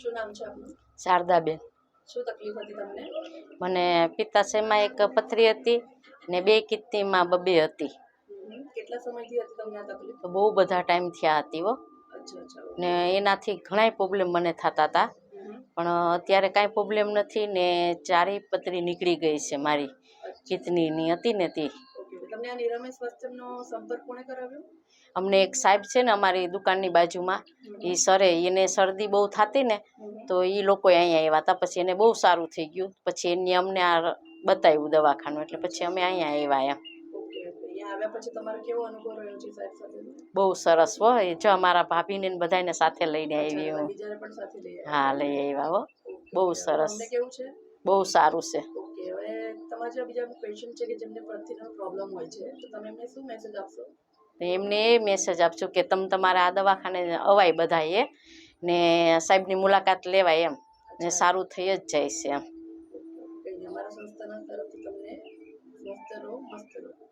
શું નામ છે આપનું? શારદાબેન. શું તકલીફ હતી તમને? મને પિત્તાશયમાં એક પથરી હતી ને બે કિડનીમાં બબે હતી. કેટલા સમયથી હતી તમને આ તકલીફ? બહુ બધા ટાઈમ થયા હતી હો. ને એનાથી ઘણાય પ્રોબ્લેમ મને થતા હતા. પણ અત્યારે કાંઈ પ્રોબ્લેમ નથી ને ચારેય પથરી નીકળી ગઈ છે મારી કિડનીની હતી ને તે. તમને આ નિરામય સ્વાસ્થ્યનો સંપર્ક કોણે કરાવ્યો? અમને એક સાહેબ છે ને અમારી દુકાનની બાજુમાં. એ સરે એને શરદી બહુ થતી ને તો એ લોકો અહીંયા આવ્યા હતા. પછી એને બહુ સારું થઈ ગયું. પછી એને અમને આ બતાવ્યું દવાખાનું. એટલે પછી અમે અહીંયા આવ્યા એમ. બહુ સરસ હો. એ જો અમારા ભાભીને ને બધાને સાથે લઈને આવી હું. લઈ આવ્યા. હા લઈ આવ્યા હો. બહુ સરસ. બહુ સારું છે. તમારા જેવા બીજા પેશન્ટ છે કે જેમને પ્રથિનો પ્રોબ્લેમ હોય છે તો તમે એમને શું મેસેજ આપશો? એમને એ મેસેજ આપશો કે તમે તમારા આ દવાખાને અવાય બધાએ ને સાહેબની મુલાકાત લેવાય એમ ને સારું થઈ જ જાય છે એમ. અમારા સંસ્થાના તરફથી તમને સ્વસ્થ રહો મસ્ત રહો.